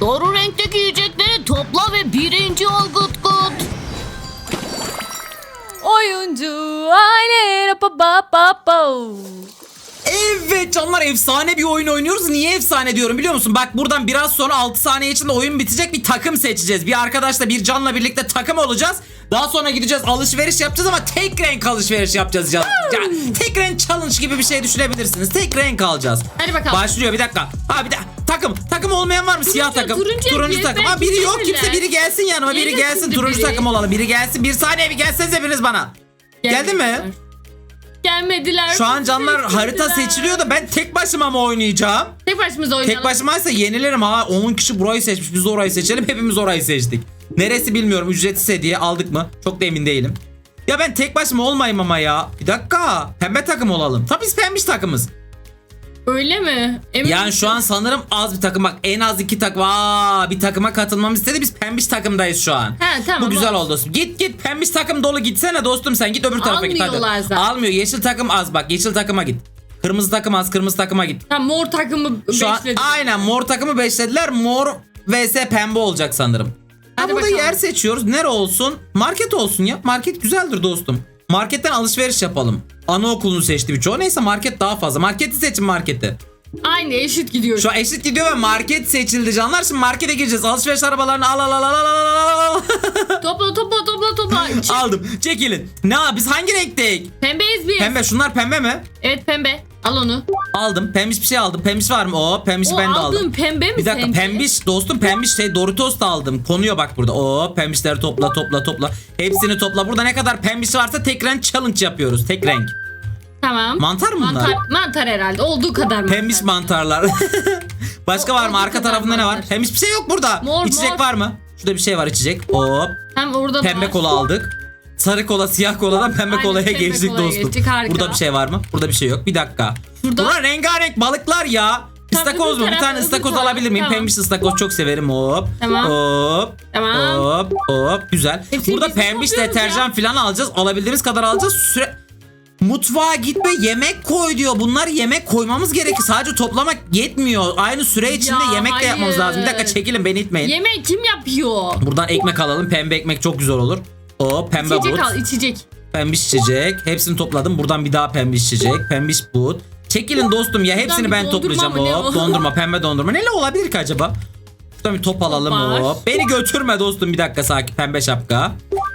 Doğru renkteki yiyecekleri topla ve birinci ol Gut Gut. Oyuncu aile pa pa pa pa. Evet canlar efsane bir oyun oynuyoruz. Niye efsane diyorum biliyor musun? Bak buradan biraz sonra 6 saniye içinde oyun bitecek bir takım seçeceğiz. Bir arkadaşla bir canla birlikte takım olacağız. Daha sonra gideceğiz alışveriş yapacağız ama tek renk alışveriş yapacağız. Ya, ya, tek renk challenge gibi bir şey düşünebilirsiniz. Tek renk alacağız. Hadi bakalım. Başlıyor bir dakika. Ha bir de takım. Takım olmayan var mı? Siyah takım. turuncu yapıyoruz. takım. Ha biri yok kimse biri gelsin yanıma. Biri gelsin şimdi turuncu biri. takım olalım. Biri gelsin. Bir saniye bir gelseniz hepiniz bana. Geldi mi? Gelmediler. Şu an canlar harita seçiliyor da ben tek başıma mı oynayacağım? Tek başımıza oynayalım. Tek başımaysa yenilirim ha. 10 kişi burayı seçmiş. Biz orayı seçelim. Hepimiz orayı seçtik. Neresi bilmiyorum. Ücretsiz hediye aldık mı? Çok da emin değilim. Ya ben tek başıma olmayayım ama ya. Bir dakika. Pembe takım olalım. Tabii biz pembiş takımız. Öyle mi? Emin Yani misin? şu an sanırım az bir takım. Bak en az iki takım. Aa, bir takıma katılmamız istedi. Biz pembiş takımdayız şu an. He, tamam, Bu güzel oldu. Git git pembiş takım dolu gitsene dostum sen. Git öbür tarafa git. Almıyorlar zaten. Almıyor. Yeşil takım az bak. Yeşil takıma git. Kırmızı takım az. Kırmızı takıma git. Tamam mor takımı Şu an aynen mor takımı beşlediler. Mor vs pembe olacak sanırım. Ha, Hadi burada bakalım. yer seçiyoruz. Nere olsun? Market olsun ya. Market güzeldir dostum. Marketten alışveriş yapalım. Anaokulunu seçti birçoğu. Neyse market daha fazla. Marketi seçin marketi. Aynı eşit gidiyoruz. Şu an eşit gidiyor ve market seçildi canlar. Şimdi markete gireceğiz. Alışveriş arabalarını al al al al al al al. al. Topla topla topla topla. Aldım. Çekilin. Ne biz hangi renkteyik? Pembeyiz biz. Pembe şunlar pembe mi? Evet pembe. Al onu. Aldım. Pembiş bir şey aldım. Pembiş var mı? Oo pembiş O ben de aldım. pembe mi Bir dakika sence? pembiş dostum pembiş şey Doritos da aldım. Konuyor bak burada. Oo pembişleri topla topla topla. Hepsini topla. Burada ne kadar pembiş varsa tek renk challenge yapıyoruz. Tek renk. Tamam. Mantar mı bunlar? Mantar, mantar herhalde. Olduğu kadar mantar. Pembiş mantarlar. Başka O- var mı? Arka kadar tarafında ne var? mantar. Pembiş bir şey yok burada. Mor, İçecek mor. var mı? Şurada bir şey var içecek. Hop. Hem orada da Pembe var. kola aldık. Sarı kola, siyah koladan pembe Aynen, kolaya pembe geçtik kolaya dostum. geçtik, harika. Burada bir şey var mı? Burada bir şey yok. Bir dakika. Şurada- Burada rengarenk balıklar ya. Tamam, İstakoz mu? Bir tane öbür ıstakoz taraf. alabilir miyim? Tamam. Pembiş ıstakoz çok severim. Hop. Tamam. Hop. Tamam. Hop. Hop. Güzel. Hepsini Burada biz mi pembiş topluyoruz deterjan falan alacağız. Alabildiğimiz kadar alacağız. Süre... Mutfağa gitme yemek koy diyor. Bunlar yemek koymamız gerekir. Sadece toplamak yetmiyor. Aynı süre içinde Ya, yemek de yapmamız hayır. lazım. Bir dakika çekilin beni itmeyin. Yemek kim yapıyor? Buradan ekmek alalım. Pembe ekmek çok güzel olur. O pembe İçecek but. al içecek. Pembiş içecek. Hepsini topladım. Buradan bir daha pembiş içecek. Pembiş but. Çekilin dostum ya. Hepsini ben dondurma toplayacağım. mı ne Hop o? dondurma. Pembe dondurma. Ne olabilir ki acaba? Şuradan bir top alalım var. hop. Beni götürme dostum bir dakika sakin. Pembe şapka.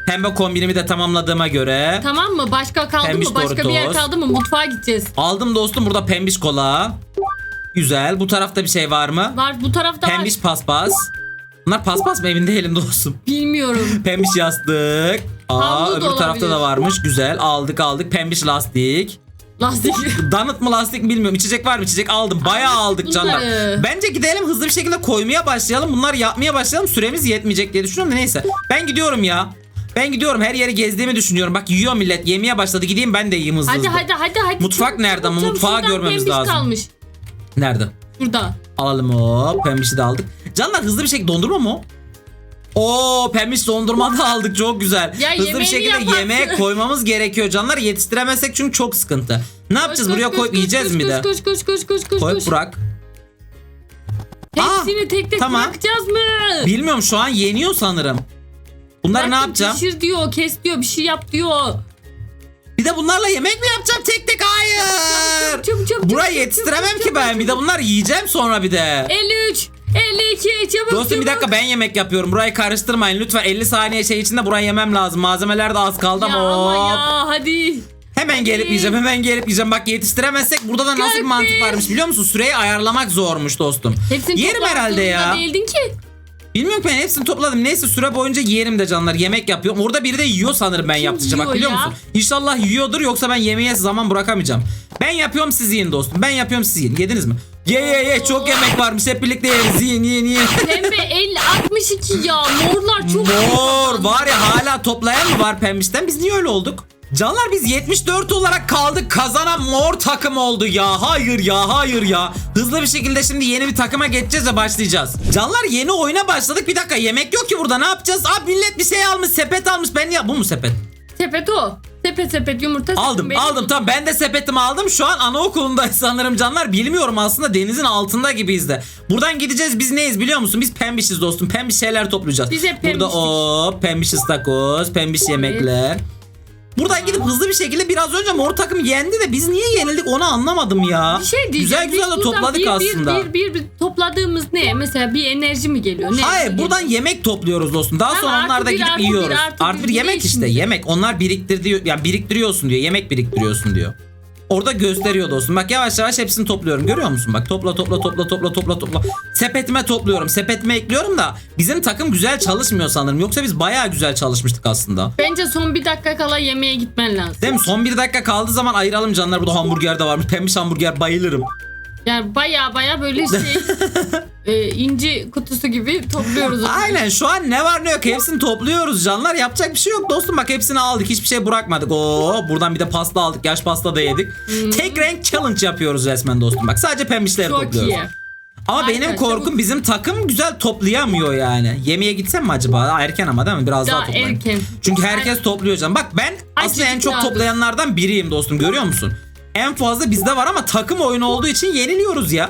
Pembe kombinimi de tamamladığıma göre. Tamam mı? Başka kaldı Pembiş mı? Başka bir yer Doritos. kaldı mı? Mutfağa gideceğiz. Aldım dostum burada pembiş kola. Güzel. Bu tarafta bir şey var mı? Var bu tarafta Pembiş var. paspas. Bunlar paspas mı? Evinde değilim dostum. Bilmiyorum. Pembiş yastık. Aa Havlu da öbür tarafta da varmış. Güzel. Aldık aldık. Pembiş lastik. Lastik. Donut mu lastik mi bilmiyorum. İçecek var mı? İçecek aldım. Bayağı aldık canlar. bunları. Bence gidelim hızlı bir şekilde koymaya başlayalım. Bunlar yapmaya başlayalım. Süremiz yetmeyecek diye düşünüyorum da neyse. Ben gidiyorum ya. Ben gidiyorum. Her yeri gezdiğimi düşünüyorum. Bak yiyor millet. Yemeye başladı. Gideyim ben de yiyeyim hızlı hadi hızlı. hadi hadi hadi. Mutfak nerede ama? Mutfağı şuradan görmemiz pembiş lazım. kalmış. Nerede? Burada. Alalım hop. Pembişi de aldık. Canlar hızlı bir şekilde dondurma mı o? Oo pembiş dondurma da aldık çok güzel. Ya Hızlı bir yemeğini şekilde yaparsın. yemeğe koymamız gerekiyor canlar. Yetiştiremezsek çünkü çok sıkıntı. Ne yapacağız? Koş, Buraya koş, koyup koş, yiyeceğiz koş, mi de? Koş koş koş koş koş Koyup koş. bırak. Hepsini tek tek tamam. bırakacağız mı? Bilmiyorum şu an yeniyor sanırım. Bunları ne Bıraktım, yapacağım? Pişir diyor, kes diyor, bir şey yap diyor. Bir de bunlarla yemek mi yapacağım tek tek? Hayır. Çabuk çabuk. Burayı çabuk, yetiştiremem çabuk, ki çabuk, ben. Bir de bunlar yiyeceğim sonra bir de. 53, 52, çabuk Dostum bir çabuk. dakika ben yemek yapıyorum. Burayı karıştırmayın. Lütfen 50 saniye şey içinde burayı yemem lazım. Malzemeler de az kaldı Ya ama ama hop. ya hadi. Hemen gelip yiyeceğim hemen gelip yiyeceğim. Bak yetiştiremezsek burada da nasıl bir mantık varmış biliyor musun? Süreyi ayarlamak zormuş dostum. Hepsini Yerim herhalde ya. değildin ki. Bilmiyorum ki ben hepsini topladım. Neyse süre boyunca yerim de canlar. Yemek yapıyorum. Orada biri de yiyor sanırım ben yaptıkça. Bak yiyor biliyor ya? musun? İnşallah yiyordur yoksa ben yemeğe zaman bırakamayacağım. Ben yapıyorum siz yiyin dostum. Ben yapıyorum siz yiyin. Yediniz mi? Ye ye ye çok yemek varmış. Hep birlikte yeriz. Yiyin yiyin yiyin. Pembe 50, 62 ya. Morlar çok Mor var ya hala toplayan mı var pembişten? Biz niye öyle olduk? Canlar biz 74 olarak kaldık. Kazanan mor takım oldu ya. Hayır ya hayır ya. Hızlı bir şekilde şimdi yeni bir takıma geçeceğiz ve başlayacağız. Canlar yeni oyuna başladık. Bir dakika yemek yok ki burada ne yapacağız? Aa millet bir şey almış sepet almış. Ben ya bu mu sepet? Sepet o. Sepet sepet yumurta. Aldım beni aldım tamam ben de sepetimi aldım şu an anaokulunda sanırım canlar bilmiyorum aslında denizin altında gibiyiz de. Buradan gideceğiz biz neyiz biliyor musun biz pembişiz dostum pembiş şeyler toplayacağız. Biz hep Burada pembiştik. o pembiş ıstakoz pembiş yemekler. Buradan gidip hızlı bir şekilde biraz önce mor takım yendi de biz niye yenildik onu anlamadım ya. Bir şey diyeceğim. Güzel güzel Biz de buradan topladık bir, aslında. Bir, bir, bir, bir topladığımız ne? Mesela bir enerji mi geliyor? Ne Hayır buradan yemek topluyoruz dostum. Daha Tamam, sonra artı onlar da bir, gidip artı bir, yiyoruz. artı Artı bir, bir bir yemek işte şimdi. yemek. Onlar biriktirdiği yani biriktiriyorsun diyor. Yemek biriktiriyorsun diyor. Orada gösteriyor dostum. Bak yavaş yavaş hepsini topluyorum. Görüyor musun? Bak topla topla topla topla topla topla. Sepetime topluyorum. Sepetime ekliyorum da bizim takım güzel çalışmıyor sanırım. Yoksa biz bayağı güzel çalışmıştık aslında. Bence son bir dakika kala yemeğe gitmen lazım. Değil mi? Son bir dakika kaldığı zaman ayıralım canlar. Burada hamburger de varmış. Pembiş hamburger bayılırım. Yani baya baya böyle şey e, inci kutusu gibi topluyoruz. Aynen şu an ne var ne yok hepsini topluyoruz canlar. Yapacak bir şey yok dostum bak hepsini aldık. Hiçbir şey bırakmadık. Oo buradan bir de pasta aldık. Yaş pasta da yedik. Tek renk challenge yapıyoruz resmen dostum. Bak sadece pembişleri Çok topluyoruz. iyi. Ama Harika, benim korkum çabuk. bizim takım güzel toplayamıyor yani. Yemeğe gitsem mi acaba? Daha erken ama değil mi? Biraz daha, Daha toplayayım. erken. Çünkü herkes topluyor canım. Bak ben aslında en çok daha toplayanlardan biriyim dostum. Görüyor musun? En fazla bizde var ama takım oyunu olduğu için yeniliyoruz ya.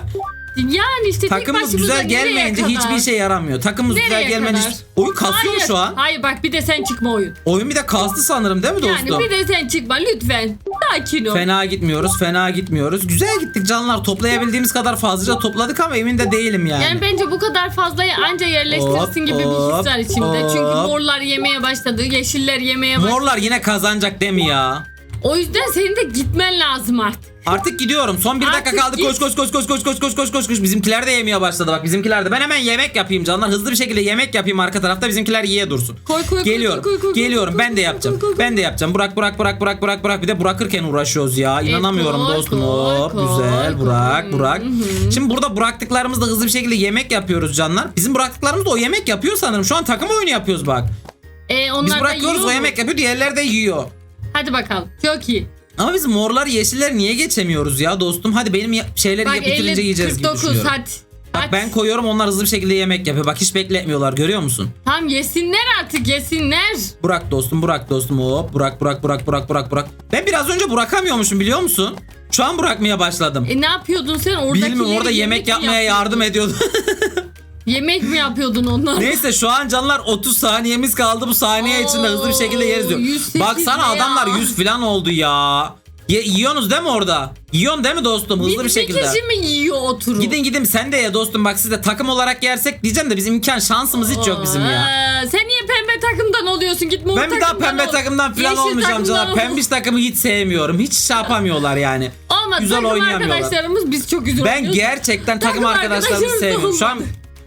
Yani işte tek Takımımız başımıza güzel nereye gelmeyince kadar? hiçbir şey yaramıyor. Takımımız güzel Nereye gelmeyince kadar? oyun kasıyor Hayır, şu an. Hayır bak bir de sen çıkma oyun. Oyun bir de kastı sanırım değil mi dostum? Yani bir de sen çıkma lütfen. Sakin ol. Fena gitmiyoruz, fena gitmiyoruz. Güzel gittik canlar. Toplayabildiğimiz kadar fazlaca topladık ama emin de değilim yani. Yani bence bu kadar fazlayı anca yerleştirirsin Hop, gibi bir his hop, var içimde. Çünkü hop. morlar yemeye başladı, yeşiller yemeye başladı. Morlar yine kazanacak değil mi ya? O yüzden senin de gitmen lazım artık. Artık gidiyorum. Son bir dakika Artık kaldı. git. Koş koş koş koş koş koş koş koş koş koş. Bizimkiler de yemeye başladı bak. Bizimkiler de. Ben hemen yemek yapayım canlar. Hızlı bir şekilde yemek yapayım arka tarafta. Bizimkiler yiye dursun. Koy, koy, koy, Geliyorum. koy, koy, koy, Geliyorum. koy, Ben de koy, yapacağım. koy, koy, koy. Ben de yapacağım. Burak Burak Burak Burak Burak Burak. Bir de bırakırken uğraşıyoruz ya. İnanamıyorum koy, dostum. koy, Hop koy, güzel. koy. Burak Burak. Şimdi burada bıraktıklarımızda hızlı bir şekilde yemek yapıyoruz canlar. Bizim bıraktıklarımız da o yemek yapıyor sanırım. Şu an takım oyunu yapıyoruz bak. Ee, onlar Biz da bırakıyoruz yiyor o mu? yemek yapıyor. Diğerleri de yiyor. Hadi bakalım. Çok iyi. Ama biz morlar yeşiller niye geçemiyoruz ya dostum? Hadi benim ya- şeyleri Bak yap bitirince 50, yiyeceğiz gibi 49 düşünüyorum. hadi. Bak Hadi. ben koyuyorum onlar hızlı bir şekilde yemek yapıyor. Bak hiç bekletmiyorlar görüyor musun? Tamam yesinler artık yesinler. Burak dostum Burak dostum hop Burak Burak Burak Burak Burak Burak. Ben biraz önce bırakamıyormuşum biliyor musun? Şu an bırakmaya başladım. E ne yapıyordun sen? Oradakileri Bilmiyorum orada yemek mi yapmaya yapıyordun? yardım ediyordum. Yemek mi yapıyordun onlar? Neyse şu an canlar 30 saniyemiz kaldı. Bu saniye Oo, içinde hızlı bir şekilde yeriz diyor. 108 Baksana ne adamlar ya? 100 falan oldu ya. Ye, yiyorsunuz değil mi orada? Yiyorsun değil mi dostum hızlı bir, bir, şekilde? Bir kişi mi yiyor oturup? Gidin gidin sen de ye dostum bak siz de takım olarak yersek diyeceğim de bizim imkan şansımız hiç yok bizim ya. Aa, Sen niye pembe takımdan oluyorsun? Git mor Ben bir daha takımdan pembe ol. takımdan falan Yeşil olmayacağım takımdan canlar. Pembiş takımı hiç sevmiyorum. Hiç şey yapamıyorlar yani. Olmadı. Güzel takım oynayamıyorlar. arkadaşlarımız biz çok güzel Ben gerçekten takım Takım arkadaşlarımı sevmiyorum. Şu an.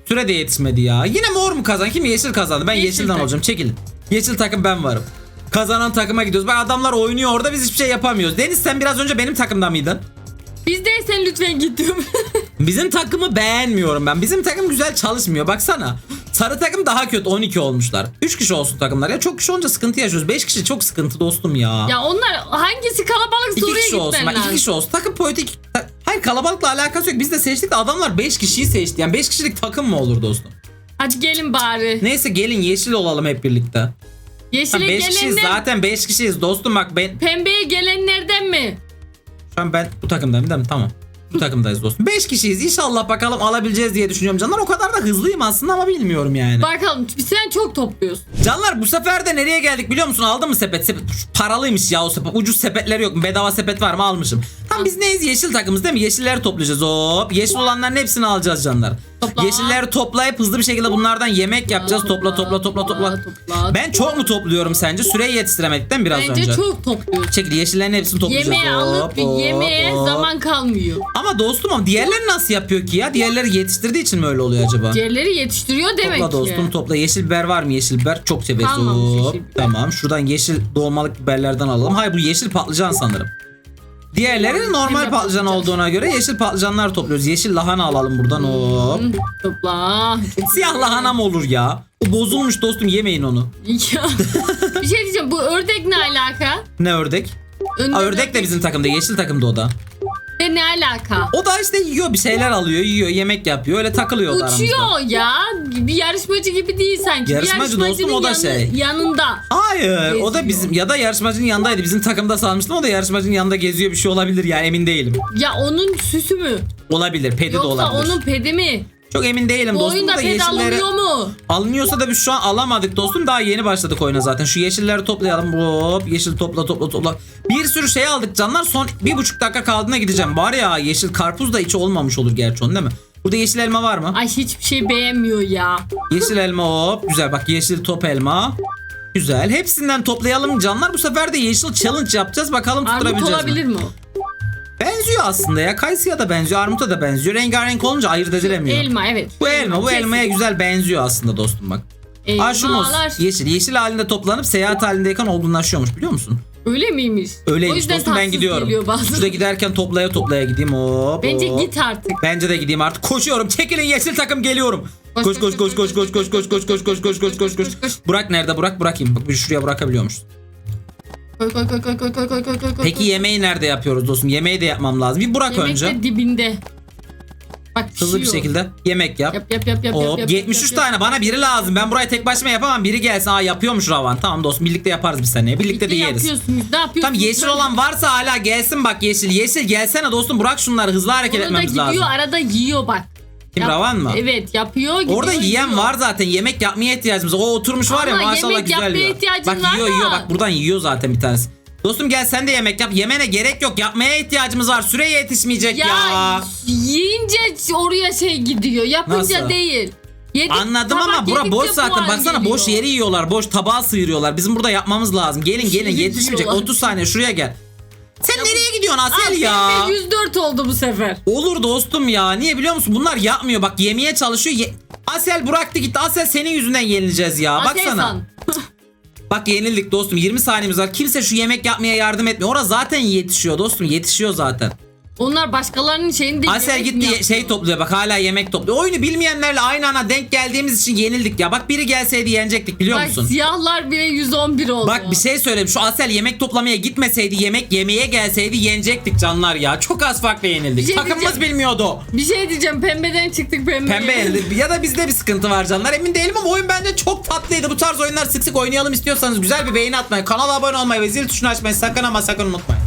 Süre de yetişmedi ya. Yine mor mu kazandı? Kim yeşil kazandı? Ben Yeşil yeşilden takım. olacağım. Çekilin. Yeşil takım ben varım. Kazanan takıma gidiyoruz. Bak adamlar oynuyor orada biz hiçbir şey yapamıyoruz. Deniz sen biraz önce benim takımda mıydın? Bizdeysen lütfen git diyorum. Bizim takımı beğenmiyorum ben. Bizim takım güzel çalışmıyor. Baksana. Sarı takım daha kötü 12 olmuşlar. 3 kişi olsun takımlar. Ya çok kişi olunca sıkıntı yaşıyoruz. 5 kişi çok sıkıntı dostum ya. ya onlar hangisi kalabalık 2 soruya kişi olsun. gitmen Bak 2 lazım. kişi olsun. Takım politik. Hayır kalabalıkla alakası yok. Biz de seçtik de adamlar 5 kişiyi seçti. Yani 5 kişilik takım mı olur dostum? Hadi gelin bari. Neyse gelin yeşil olalım hep birlikte. Yeşile 5 kişiyiz gelenler zaten 5 kişiyiz dostum bak ben pembeye gelenlerden mi? şu an ben bu takımdayım değil mi? Tamam. Bu takımdayız dostum. 5 kişiyiz. İnşallah bakalım alabileceğiz diye düşünüyorum canlar. O kadar da hızlıyım aslında ama bilmiyorum yani. Bakalım sen çok topluyorsun. Canlar bu sefer de nereye geldik biliyor musun? Aldın mı sepet? sepet paralıymış ya o sepet. Ucuz sepetleri yok? Bedava sepet var mı? Almışım. Tam biz neyiz? Yeşil takımız değil mi? Yeşilleri toplayacağız. Hop. Yeşil olanların hepsini alacağız canlar. Topla. Yeşilleri toplayıp hızlı bir şekilde bunlardan yemek yapacağız. Topla topla topla topla. topla. Ben çok mu topluyorum sence? Süreyi mi biraz Bence önce? çok topluyorsun. Çekil yeşillerin hepsini toplayacağız. Yemeğe alıp Hop, hop, yemeğe hop. zaman kalmıyor. Ama dostum ama diğerleri nasıl yapıyor ki ya? Diğerleri yetiştirdiği için mi öyle oluyor acaba? Diğerleri yetiştiriyor demek Topla dostum ki. topla. Yeşil biber var mı yeşil biber? Çok severiz. Tamam. Şuradan yeşil dolmalık biberlerden alalım. Hayır bu yeşil patlıcan sanırım. Diğerleri normal Pembe patlıcan olduğuna göre yeşil patlıcanlar topluyoruz. Yeşil lahana alalım buradan. Hop. Hmm, Topla. Siyah lahana mı olur ya? O bozulmuş dostum yemeyin onu. Ya. bir şey diyeceğim bu ördek ne alaka? Ne ördek? Önde Aa, ördek de bizim takımda. Yeşil takımda o da. De ne alaka? O da işte yiyor bir şeyler alıyor yiyor yemek yapıyor öyle takılıyor da aramızda. Uçuyor ya. Bir yarışmacı gibi değil sanki. Bir Yarışmacı dostum, o da yarışmacının şey. yanı- Yanında. Hayır o da Geziyor. bizim ya da yarışmacının yanındaydı bizim takımda sanmıştım o da yarışmacının yanında geziyor bir şey olabilir yani emin değilim. Ya onun süsü mü? Olabilir pedi de Yoksa olabilir. onun pedi mi? Çok emin değilim Bu dostum oyunda da ped yeşilleri alınıyor mu? alınıyorsa da biz şu an alamadık dostum daha yeni başladık oyuna zaten şu yeşilleri toplayalım hop yeşil topla topla topla bir sürü şey aldık canlar son bir buçuk dakika kaldığına gideceğim var ya yeşil karpuz da içi olmamış olur gerçi onun değil mi? Burada yeşil elma var mı? Ay hiçbir şey beğenmiyor ya. Yeşil elma hop güzel bak yeşil top elma. Güzel. Hepsinden toplayalım canlar. Bu sefer de yeşil challenge yapacağız. Bakalım Armut tutturabileceğiz olabilir mi? mi o? Benziyor aslında ya. Kayısıya da benziyor. Armuta da benziyor. Rengarenk olunca ayırt edilemiyor. Elma evet. Bu elma. Bu Kesin. elmaya güzel benziyor aslında dostum bak. Aşumuz Elmalar. yeşil. Yeşil halinde toplanıp seyahat halindeyken olgunlaşıyormuş biliyor musun? Öyle miymiş? O Öyleymiş yüzden dostum ben tatsız gidiyorum. geliyor bazen. Şurada giderken toplaya toplaya gideyim hop. Bence hop. git artık. Bence de gideyim artık. Koşuyorum. Çekilin yeşil takım geliyorum. Koş koş koş koş koş koş koş koş koş koş koş koş koş koş. Burak nerede? Burak bırakayım. Bak bir şuraya bırakabiliyormuş. Koy koy koy koy koy koy koy koy koy. Peki yemeği nerede yapıyoruz dostum? Yemeği de yapmam lazım. Bir Burak Yemek önce. de dibinde. Bak Hızlı bir pişiyor. şekilde yemek yap. Yap yap yap yap. Hop yap, yap, 73 yap, tane bana biri lazım. Ben burayı tek başıma yapamam. Biri gelsin. Aa yapıyormuş Ravan. Tamam dostum birlikte yaparız bir sene. Birlikte de yeriz. yapıyorsunuz. Ne yapıyorsunuz? Tamam yeşil olan varsa hala gelsin bak yeşil. Yeşil gelsene dostum bırak şunları hızlı hareket Onu da etmemiz gidiyor lazım. arada yiyor bak. Kim, Yap- Ravan mı? Evet yapıyor. gidiyor, Orada yiyen yiyor. var zaten. Yemek yapmaya ihtiyacımız. O oturmuş var ya Ama maşallah yemek güzel yapmaya yiyor. ihtiyacın Bak var yiyor da. yiyor bak buradan yiyor zaten bir tanesi. Dostum gel sen de yemek yap. Yemene gerek yok. Yapmaya ihtiyacımız var. Süre yetişmeyecek ya. Ya, yiyince oraya şey gidiyor. Yapınca Nasıl? değil. Yedik, Anladım tabak ama bura yedikçe boş zaten. puan Baksana geliyor. boş yeri yiyorlar. Boş tabağı sıyırıyorlar. Bizim burada yapmamız lazım. Gelin gelin yetişmeyecek. yiyorlar. 30 saniye şuraya gel. Sen nereye gidiyorsun Asel ya? pembe 104 oldu bu sefer. Olur dostum ya. Niye biliyor musun? Bunlar yapmıyor. Bak yemeye çalışıyor. Ye- Asel bıraktı gitti. Asel senin yüzünden yenileceğiz ya. Baksana. Aselsan. Bak yenildik dostum. 20 saniyemiz var. Kimse şu yemek yapmaya yardım etmiyor. Orası zaten yetişiyor dostum. Yetişiyor zaten. Onlar başkalarının şeyini de Asel yemek mi gitti ye- şey topluyor. Bak hala yemek topluyor. Oyunu bilmeyenlerle aynı ana denk geldiğimiz için yenildik ya. Bak biri gelseydi yenecektik biliyor Bak musun? siyahlar bile 111 oldu. Bak bir şey söyleyeyim. Şu Asel yemek toplamaya gitmeseydi, yemek yemeye gelseydi yenecektik canlar ya. Çok az farkla yenildik. Bir şey Takımımız diyeceğim. bilmiyordu. Bir şey diyeceğim pembeden çıktık pembe. Pembe yenildi. Ya da bizde bir sıkıntı var canlar. Emin değilim ama oyun bence çok tatlıydı. Bu tarz oyunlar sık sık oynayalım istiyorsanız güzel bir beğeni atmayı, kanala abone olmayı ve zil tuşunu açmayı sakın ama sakın unutmayın.